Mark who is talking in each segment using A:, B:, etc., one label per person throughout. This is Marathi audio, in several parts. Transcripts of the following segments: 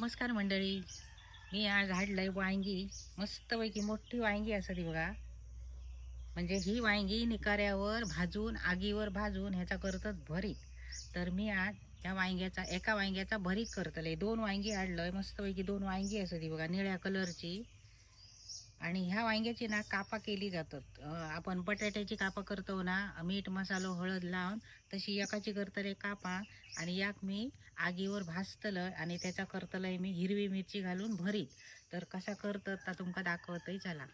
A: नमस्कार मंडळी. मी आज हाडलंय वांगी. मस्तपैकी मोठी वांगी असं ती बघा. म्हणजे ही वांगी निकाऱ्यावर भाजून आगीवर भाजून ह्याचा करतात भरीत. तर मी आज ह्या वांग्याचा एका वांग्याचा भरीत करतले दोन वांगी आणलंय मस्तपैकी दोन वांगी असं ती बघा निळ्या कलरची आणि ह्या वांग्याची ना कापा केली जातात. आपण बटाट्याची कापा करतो ना मीठ मसालो हळद लावून तशी एकाची करतले कापा आणि याक मी आगीवर भाजतलं आणि त्याचा करतलंय मी हिरवी मिरची घालून भरीत. तर कसा करतात ता तुमका दाखवतय चला.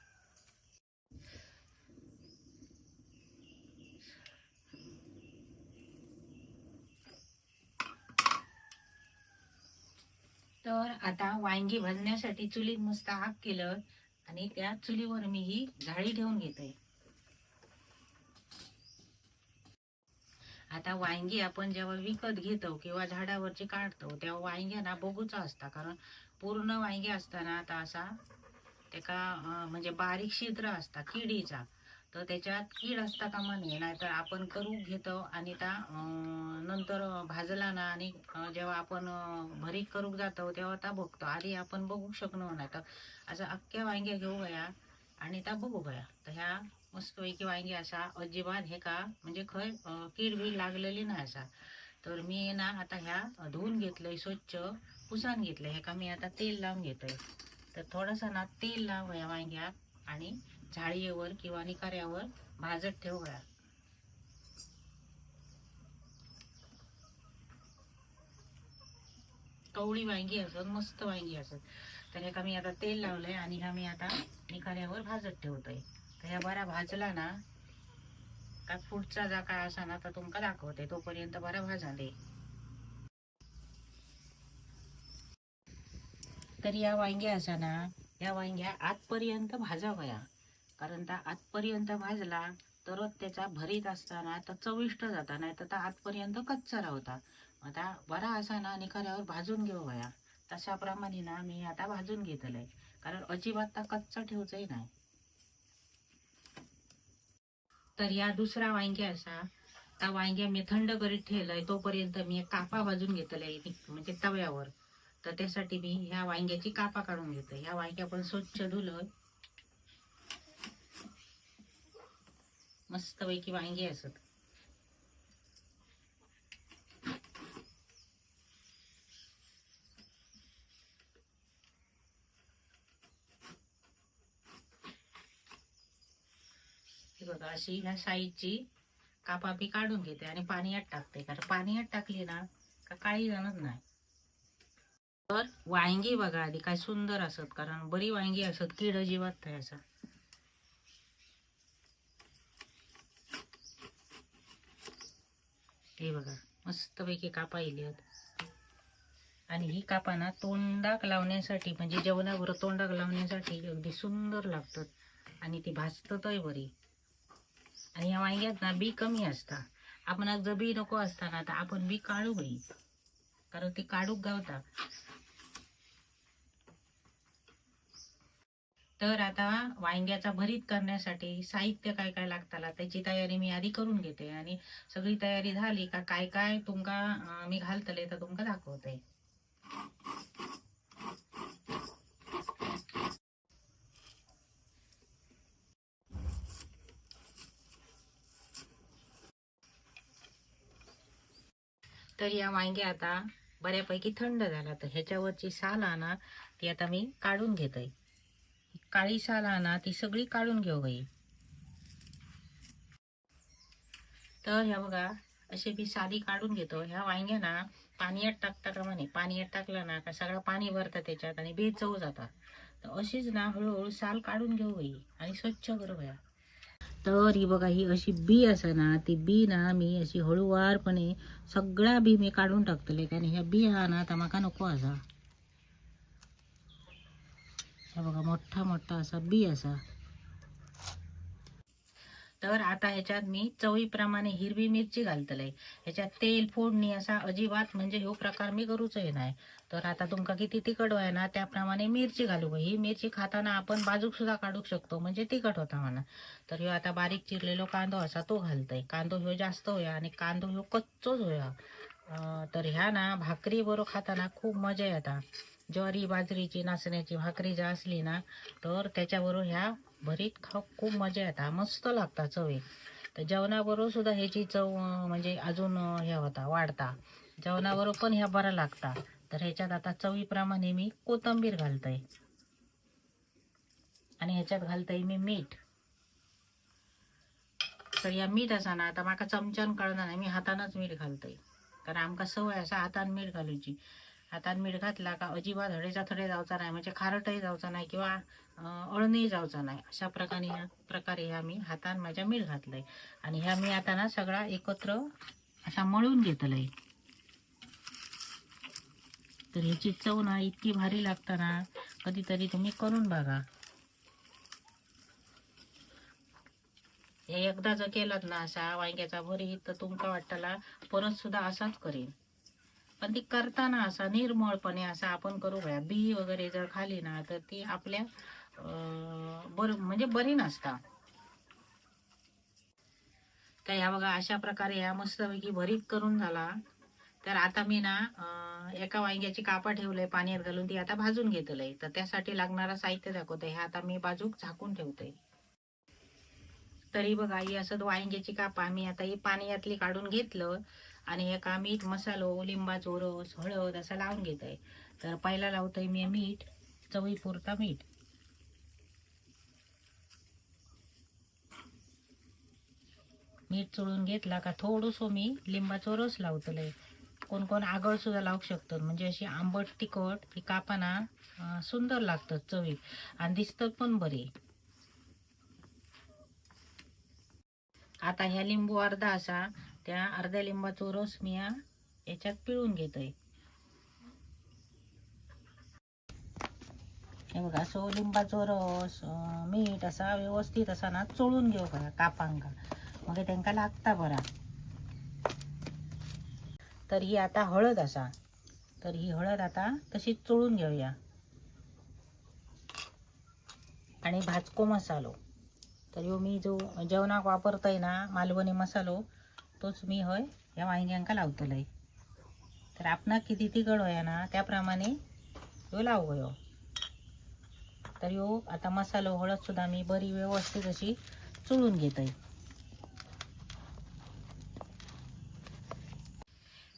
A: तर आता वांगी भाजण्यासाठी चुलीत मस्त आग केलं. आणि त्या चुलीवर मी ही जाळी ठेवून घेते. आता वांगी आपण जेव्हा विकत घेतो किंवा झाडावरची काढतो तेव्हा वांग्याना बघूचा असता. कारण पूर्ण वांगी असताना आता असा त्याका म्हणजे बारीक छिद्र असता किडीचा. तर त्याच्यात कीड असता कामा नये नाहीतर आपण करून घेतो आणि त्या नंतर भाजला ना आणि जेव्हा आपण भरीक भरीत करूक जातो तेव्हा त्या बघतो आधी आपण बघू शकणार नाही तर असं अख्ख्या वांग्या घेऊ गया आणि त्या बघू गया. तर ह्या मस्तपैकी वांगी असा अजिबात हे का म्हणजे खंय कीड बीड लागलेली नाही असा तर मी ना आता ह्या धुवून घेतलंय स्वच्छ पुसान घेतलंय. हे का मी आता तेल लावून घेतोय तर थोडंसं ना तेल लाव या वांग्यात आणि झाळीवर किंवा निकाऱ्यावर भाजत ठेव गया कवळी वांगी असत मस्त वांगी असत. तर हे मी आता तेल लावलंय आणि हा मी आता निखाऱ्यावर भाजत ठेवतोय. तर ह्या बरा भाजला ना का पुढचा जा काय असा ना तर तुमका दाखवते तोपर्यंत बरा भाजा दे. तर या वांग्या असा ना या वांग्या आजपर्यंत भाजावया. कारण त्या आतपर्यंत भाजला तरच त्याचा भरीत असताना तर चविष्ट जाता नाही तर त्या आतपर्यंत कच्चा राहता. आता बरा असा ना निखाऱ्यावर भाजून घेऊ वया तशाप्रमाणे ना मी आता भाजून घेतलंय. कारण अजिबात ता कच्चा ठेवचंही नाही. तर या दुसरा वांग्या असा. त्या वांग्या मी थंड करीत ठेवलंय तोपर्यंत मी कापा भाजून घेतलंय म्हणजे तव्यावर. तर त्यासाठी मी ह्या वांग्याची कापा काढून घेते ह्या वांग्या पण स्वच्छ धुलं मस्तपैकी वांगी असत. बघा अशी ह्या साईजची कापा मी काढून घेते आणि पाण्यात टाकते. कारण पाण्यात टाकली ना का काळी जाणत नाही. तर वांगी बघा आधी काय सुंदर असत. कारण बरी वांगी असत कीड जीवात नाही असं. हे बघा मस्तपैकी कापा इली आणि ही कापा ना तोंडाक लावण्यासाठी म्हणजे जेवणावर तोंडाक लावण्यासाठी अगदी सुंदर लागतात. आणि ती भाजततही बरी. आणि ह्या वांग्यात ना बी कमी असता. आपण जर बी नको असताना तर आपण बी काढू बाई. कारण ती काढूक गावता. तर आता वांग्याचा भरीत करण्यासाठी साहित्य काय काय लागताला त्याची तयारी मी आधी करून घेते. आणि सगळी तयारी झाली का काय काय तुमका मी घालतले तर तुमका दाखवते. तर या वांगे आता बऱ्यापैकी थंड झाला. तर ह्याच्यावरची साल आणा ती आता मी काढून घेते. काळी साल आणा ती सगळी काढून घेऊ बाई. तर ह्या बघा असे मी साधी काढून घेतो. ह्या वांग्या ना पाण्यात टाकता का म्हणे पाण्यात टाकलं ना का सगळं पाणी भरतं त्याच्यात आणि बेचव जातात. तर अशीच ना हळूहळू साल काढून घेऊ बाई आणि स्वच्छ करू या तर ही बघा ही अशी बी असा ना ती बी ना मी अशी हळूवारपणे सगळ्या बी मी काढून टाकतले कारण ह्या बी हा ना तर म्हाका नको असा हे बघा मोठा मोठा असा बी असा. तर आता ह्याच्यात मी चवीप्रमाणे हिरवी मिरची घालतलय. ह्याच्यात तेल फोडणी असा अजिबात म्हणजे ह्यो प्रकार मी करूच नाही. तर आता तुमका किती तिखट व्हाय ना त्याप्रमाणे मिरची घालू. ही मिरची खाताना आपण बाजूक सुद्धा काढू शकतो म्हणजे तिखट होता म्हणा. तर ह्यो आता बारीक चिरलेलो कांदो असा तो घालतोय. कांदो ह्यो जास्त होया आणि कांदो ह्यो कच्चोच होया. तर ह्या ना भाकरी बरोबर खाताना खूप मजा येता. ज्वारी बाजरीची नाचण्याची भाकरी जर असली ना तर त्याच्याबरोबर ह्या भरीत खाऊ खूप मजा येतात. मस्त लागतात चवी तर जेवणाबरोबर सुद्धा ह्याची चव म्हणजे अजून हे होता वाढता. जेवणाबरोबर पण ह्या बरा लागता. तर ह्याच्यात आता चवीप्रमाणे मी कोथंबीर घालतंय. आणि ह्याच्यात घालतंय मी मीठ. तर या मीठ असा ना आता माका चमच्यान कळणार नाही मी हातानच मीठ घालतंय. कारण आमका सवय असा हातान मीठ घालूची. हातान मीठ घातला का अजिबात हडेचा थडे जावचा नाही म्हणजे खारटही जावचा नाही किंवा अळणही जावचा नाही. अशा प्रकारे ह्या प्रकारे ह्या मी हातान माझ्या मीठ घातलंय. आणि ह्या मी आता ना सगळा एकत्र असा मळून घेतलंय. तर ह्याची चव ना इतकी भारी लागतं ना कधीतरी तुम्ही करून बघा. हे एकदा जर केलात ना असा वांग्याचा भरीत तर तुमका वाटतला परत सुद्धा असाच करेन. पण ती करताना असा निर्मळपणे असा आपण करू बया बी वगैरे जर खाली ना तर ती आपल्या बर म्हणजे बरी नसता. तर ह्या बघा अशा प्रकारे ह्या मस्तपैकी भरीत करून झाला. तर आता मी ना एका वांग्याची कापा ठेवलंय पाण्यात घालून ती आता भाजून घेतलंय. तर त्यासाठी लागणारा साहित्य दाखवतंय. हे आता मी बाजूक झाकून ठेवतोय. तरी बघा ही असं वांग्याची कापा मी आता ही पाण्यातली काढून घेतलं. आणि एका मीठ मसालो लिंबाचो रस हळद असं लावून घेत आहे तर पहिला लावतोय मी मीठ चवीपुरता मीठ. मीठ चोळून घेतला का थोडंसं मी लिंबाचो रस लावतलंय कोण कोण आगळ सुद्धा लावू शकतात. म्हणजे अशी आंबट तिखट ही कापाना सुंदर लागतात चवी. आणि दिसतात पण बरे. आता ह्या लिंबू अर्धा असा त्या अर्ध्या लिंबाचा रस मी या याच्यात पिळून घेतोय. हे बघा असं लिंबाचो रस मीठ असा व्यवस्थित असा ना चोळून घेऊ बघा कापांका मग त्यांका लागता बरा. तर ही आता हळद असा. तर ही हळद आता तशीच चोळून घेऊया. आणि भाजको मसालो. तर ह्यो मी जो जेवणाक वापरतय ना मालवणी मसालो तोच मी होय या वाहिन्यांका लावतलंय. तर आपणाक किती तिखट होया ना त्याप्रमाणे ह्यो लाव हो तर ह्यो आता मसालो हळद सुद्धा मी बरी व्यवस्थित अशी चुळून घेतय.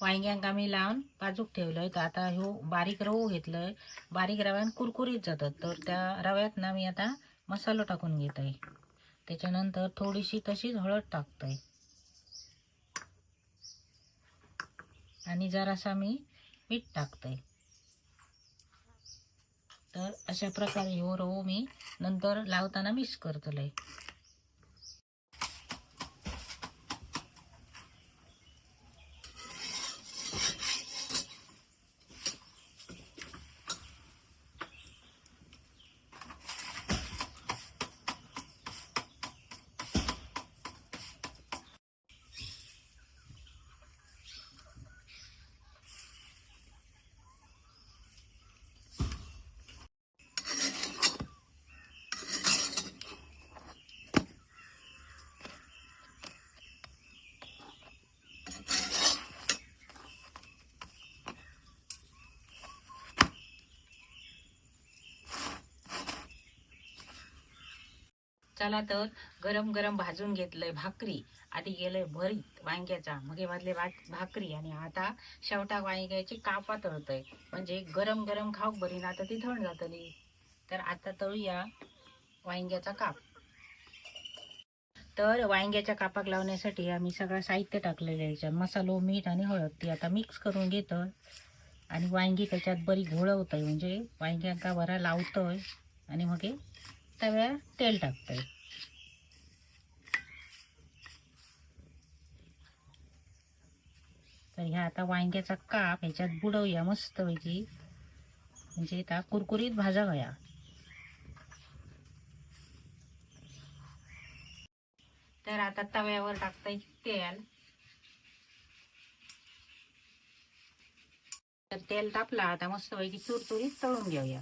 A: वांग्यांका मी लावून बाजूक ठेवलंय तर आता ह्यो बारीक रवो घेतलंय. बारीक रव्यान कुरकुरीत जातात तर त्या रव्यात ना मी आता मसालो टाकून घेत आहे त्याच्यानंतर थोडीशी तशीच हळद टाकतंय. आणि जरासा मी मीठ टाकते तर अशा प्रकारे हो रवो मी नंतर लावताना मिक्स करतले चला तर गरम गरम भाजून घेतलंय भाकरी. आधी गेलंय भरीत वांग्याचा. मग मधले भाजले भाकरी. आणि आता शेवटा वांग्याची कापा तळतय. म्हणजे गरम गरम खाऊ बरी ना आता ती थंड जातली. तर आता तळूया वांग्याचा काप. तर वांग्याच्या कापाक लावण्यासाठी आम्ही सगळं साहित्य टाकलेलं आहे. याच्यात मसालो मीठ आणि हळद ती आता मिक्स करून घेतोय. आणि वांगी त्याच्यात बरी घोळवतोय. म्हणजे वांग्यांका बरा लावतोय. आणि मग हे तव्यावर तेल टाकतोय तर ह्या आता वांग्याचा काप ह्याच्यात बुडवूया मस्त पैकी म्हणजे आता कुरकुरीत भाजा तर आता तव्यावर टाकताय तेल. तर तेल तापला आता मस्त पैकी चुरचुरीत तळून घेऊया.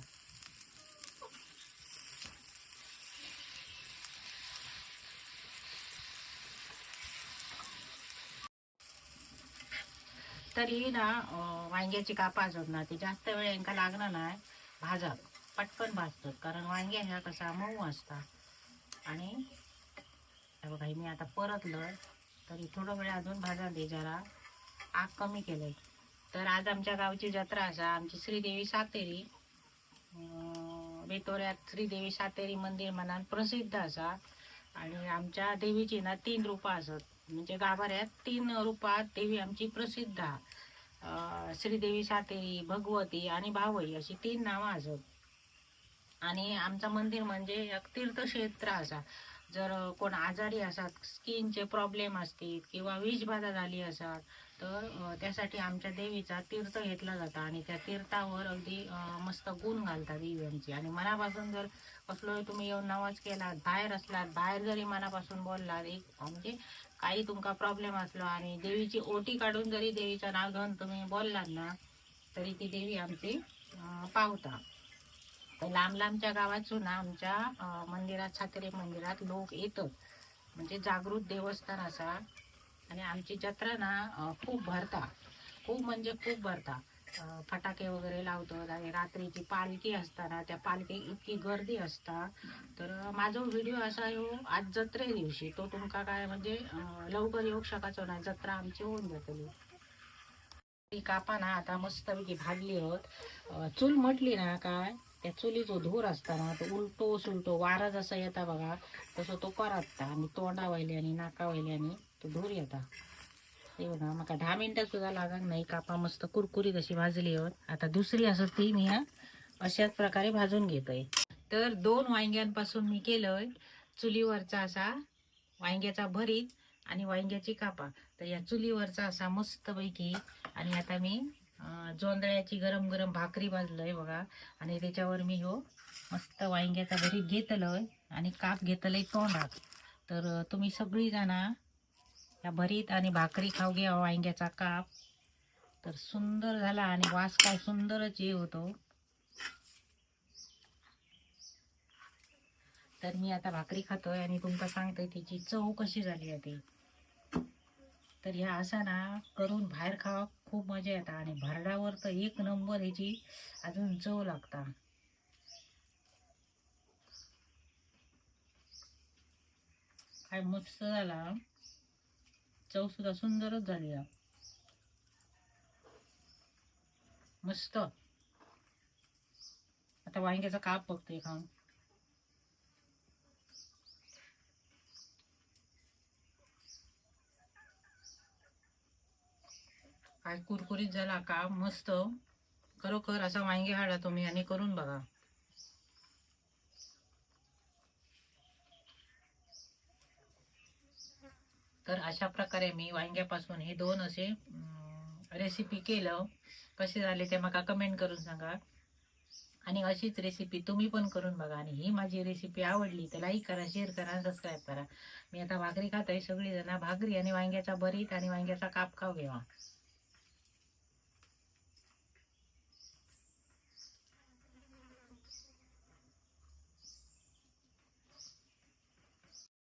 A: तरी ना वांग्याची कापा असत ना ती जास्त वेळ यांका लागणार नाही. भाजत पटकन भाजतात कारण वांगे ह्या कसा मऊ असतात. आणि बघा मी आता परतलं तरी थोडं वेळ अजून भाजा दे जरा. आग कमी केलंय. तर आज आमच्या गावची जत्रा असा आमची श्रीदेवी सातेरी बेतोऱ्यात श्रीदेवी सातेरी मंदिर मनान प्रसिद्ध असा. आणि आमच्या देवीची ना तीन रूपं असत. म्हणजे गाभाऱ्यात तीन रूपात देवी आमची प्रसिद्ध. अं, श्रीदेवी सातेरी भगवती आणि भावई अशी तीन नावं असत आणि आमचं मंदिर म्हणजे एक तीर्थक्षेत्र असा. जर कोण आजारी असतात स्किनचे प्रॉब्लेम असतील किंवा विषबाधा झाली असतात तर त्यासाठी आमच्या देवीचा तीर्थ घेतला जाता आणि त्या तीर्थावर अगदी मस्त गुण घालतात देवीची. आणि मनापासून जर कसलो तुम्ही येऊन नवाज केलात बाहेर असलात बाहेर जरी मनापासून बोललात एक म्हणजे काही तुमका प्रॉब्लेम असलो आणि देवीची ओटी काढून जरी देवीचं नाव घेऊन तुम्ही बोललात ना तरी ती देवी आमची पावता. लांब लांबच्या गावातून ना आमच्या मंदिरात सातेरी मंदिरात लोक येतात म्हणजे जागृत देवस्थान असा. आणि आमची जत्रा ना खूप भरता. खूप म्हणजे खूप भरता. फटाके वगैरे लावतात आणि रात्रीची पालखी असताना त्या पालखी इतकी गर्दी असता. तर माझा व्हिडिओ असा येऊ आज जत्रे दिवशी. तो तुमका काय म्हणजे लवकर येऊ शकायचो ना जत्रा आमची होऊन जातली. ती कापा ना आता मस्तपैकी भाजली होत. चूल म्हटली ना काय त्या चुलीचो धूर असताना तो उलटो सुलटो वारा जसा येता बघा तसं तो परतता आणि तोंडा आणि नाका वायले आणि तो धूर येता. हे बघा म्हाका दहा मिनटां सुद्धा लागत नाही. कापा मस्त कुरकुरीत अशी भाजली होत आता दुसरी असं ती मी ह्या अशाच प्रकारे भाजून घेतोय. तर दोन वांग्यांपासून मी केलंय चुलीवरचा असा वांग्याचा भरीत आणि वांग्याची कापा. तर या चुलीवरचा असा मस्तपैकी आणि आता मी जोंधळ्याची गरम गरम भाकरी भाजलंय बघा. आणि त्याच्यावर मी हो मस्त वांग्याचा भरीत घेतलंय आणि काप घेतलंय तोंडात. तर तुम्ही सगळी जाणा या भरीत आणि भाकरी खाऊ घ्या हो वांग्याचा काप. तर सुंदर झाला आणि वास काय सुंदरच हे होतो. तर मी आता भाकरी खातोय आणि तुमका सांगतोय त्याची चव कशी झाली आहे ती. तर ह्या असा ना करून बाहेर खावा खूप मजा येतात आणि भरडावर तर एक नंबर ह्याची अजून चव लागता. काय मस्त झाला. चव सुद्धा सुंदरच झाली हा. मस्त. आता वांग्याचा काप बघतोय खाऊन काय कुरकुरीत झाला का मस्त. खरोखर असा वांगे हाडा तुम्ही आणि करून बघा. तर अशा प्रकारे मी वांग्यापासून हे दोन असे रेसिपी केलं. कसे झाले ते मला कमेंट करून सांगा. आणि अशीच रेसिपी तुम्ही पण करून बघा. आणि ही माझी रेसिपी आवडली तर लाईक करा शेअर करा सबस्क्राईब करा. मी आता भाकरी खात आहे सगळीजण भाकरी आणि वांग्याचा भरीत आणि वांग्याचा काप खाऊ घेवा